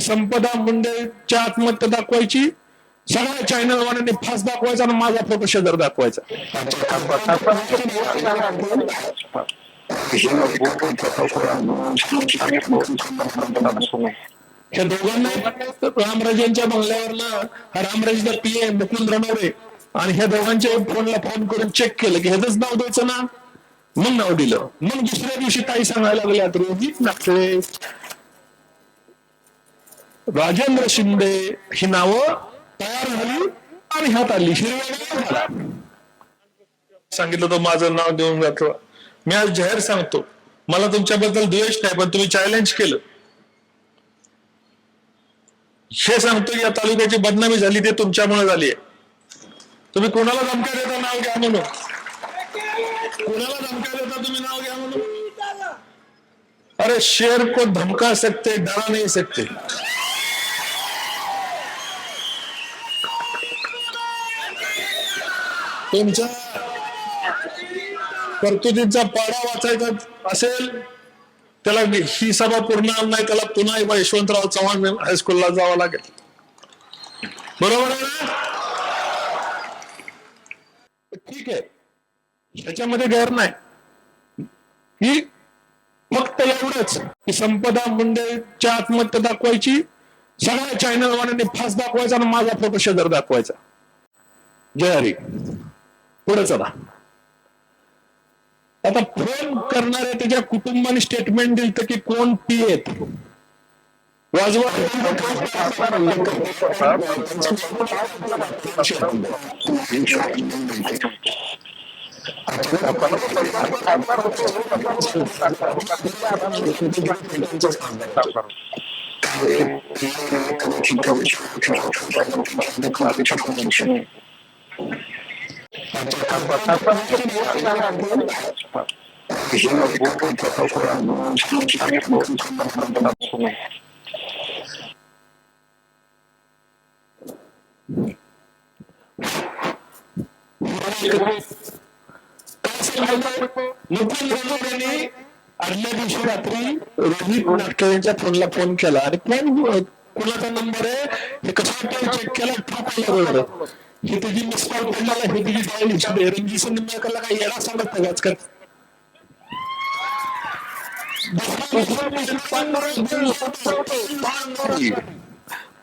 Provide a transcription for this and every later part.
संपदा मुंडेच्या आत्महत्या दाखवायची सगळ्या चॅनल वाल्यांनी फास दाखवायचा आणि माझा फोटो शेजार दाखवायचा. या दोघांना रामराजेंच्या बंगल्यावरला हा रामराजेचा पी ए मुकुंद रणवरे आणि ह्या दोघांच्या फोनला फोन करून चेक केलं की ह्याच नाव द्यायचं ना? मग नाव दिलं. मग दुसऱ्या दिवशी ताई सांगायला लागल्यात रोहित नागटे राजेंद्र शिंदे ही नावं तयार झाली आणि ह्यात आली हिरव्या सांगितलं तर माझं नाव देऊन जातो. मी आज जाहीर सांगतो. मला तुमच्याबद्दल द्वेष नाही पण तुम्ही चॅलेंज केलं. हे सांगतो या तालुक्याची बदनामी झाली ते तुमच्यामुळे झाली आहे तुम्ही कोणाला धमक्या देता नाव घ्या म्हणून? कोणाला धमक्या देता तुम्ही नाव घ्या म्हणून? अरे शेर को धमका सकते डरा नाही सकते. तुमच्या कर्तुदींचा पाडा वाचायचा असेल त्याला ही सभा पूर्ण नाही त्याला पुन्हा एकदा यशवंतराव चव्हाण हायस्कूलला जावं लागेल. बरोबर आहे ना? ठीक आहे. ह्याच्यामध्ये गैर नाही. ही फक्त एवढंच की संपदा मुंडेच्या आत्महत्या दाखवायची सगळ्या चॅनलवाल्यांनी फास दाखवायचा आणि माझा फोटो शेजार दाखवायचा. जय हरी. पुढे चला. आता फ़ोन करणाऱ्या त्याच्या कुटुंबाने स्टेटमेंट दिलं की कोण पी येत वाजवा. मुकुंद रणवरेंनी आदल्या दिवशी रात्री रोहित नाटकऱ्यांच्या फोनला फोन केला आणि कोण कुणाचा नंबर आहे हे कसं चेक केला ठाक बरोबर हे तुझी मिस कॉल पडला हे तुझी डायल हिच्या आहे संधी निंबाळकरला काय येणार सांगत नाही आजकाल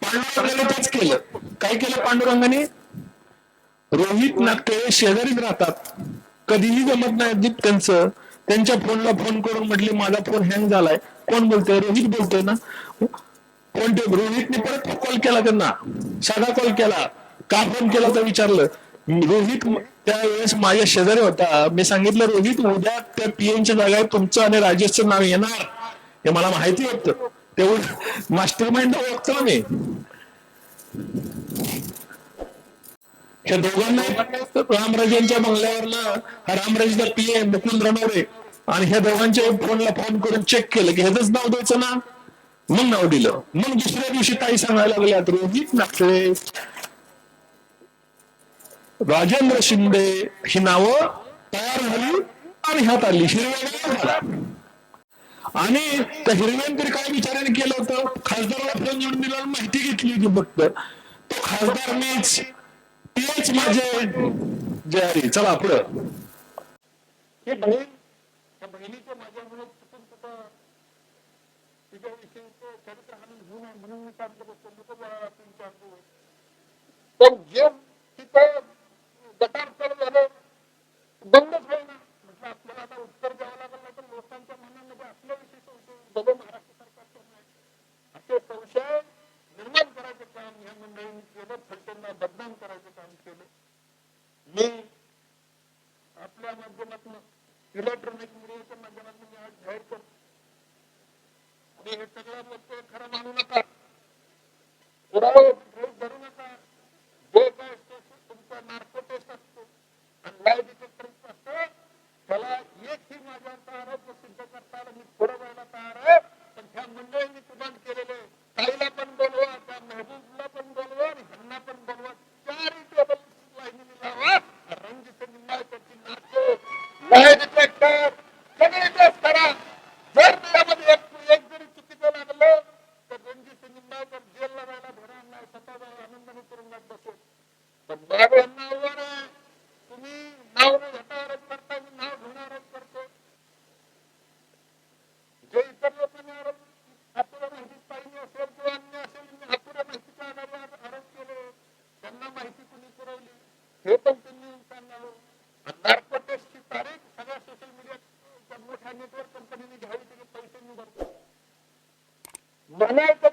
पांडुरंगाने तेच केलं. काय केलं पांडुरंगाने? रोहित नागटे शेजारीच राहतात. कधीही जमत नाही अजित त्यांचं त्यांच्या फोनला फोन करून म्हटले माझा फोन हँग झालाय. कोण बोलतोय? रोहित बोलतोय ना. कोण ते रोहितने परत कॉल केला त्यांना. साधा कॉल केला. का फोन केला तर विचारलं. रोहित त्यावेळेस माझ्या शेजारी होता. मी सांगितलं रोहित उद्या त्या पीएमच्या जागा तुमचं आणि राजेशचं नाव येणार. हे मला माहिती होतं. तेवढं मास्टर माइंड ओळखतो मी दोघांना रामराजेंच्या बंगल्यावरनं हा रामराजेचा पी ए मुकुंद रणवरे आणि ह्या दोघांच्या फोनला फोन करून चेक केलं की ह्याच नाव द्यायचं ना? मग नाव दिलं. मग दुसऱ्या दिवशी काही सांगायला लागल्यात रोहित नागटे राजेंद्र शिंदे ही नावं तयार झाली आणि ह्यात आली हिरव्या झाला. आणि त्या हिरव्यान काय विचाराने केलं होतं? खासदाराला फोन जोडून दिला माहिती घेतली होती फक्त. तो खासदार मीच. तेच माझे जय चला पुढं. हे बहीण त्या बहिणीचं माझ्यामुळे चुकून कुठं चरित्र हानी नये म्हणून मी नको बोलायला पण जे तिथं गटार चालू झालं बंदच होईना म्हटलं आपल्याला आता उत्तर द्यावं लागलं नाही तर लोकांच्या मनामध्ये असल्याविषयी संशय भले महाराष्ट्र सरकारचं नाही असे संशय निर्माण करायचं काम या मंडळींनी केलं फलटणला बदनाम करायचं काम केलं मी आपल्या माध्यमातून इलेक्ट्रॉनिक मीडियाच्या माध्यमातून मी आज जाहीर करतो आणि हे सगळं लोक खरं मानू नका. पुरावे गृहीत धरू नका. जे काय असतो तुमचा नार्को टेस्ट असतो. आणि लाय डिटेक्टर असतो. त्याला एक ही माझ्यावरचा आरोप सिद्ध करता आला मी पुढे जायला तयार आहे. पण त्या मंडळींनी प्रदान केलेले ताईला पण बोलवा त्या महबूबला पण बोलवा आणि ह्यांना पण बोलवा. चारही टेबल लाईनीने लावा. रणजित निंबाळकरची नाटो लाय हे पण त्यांनी नार्कोटेक्सची तारीख सगळ्या सोशल मीडिया मोठ्या नेटवर्क कंपनीने घ्यावी त्याचे पैसे निघाले. म्हणायचं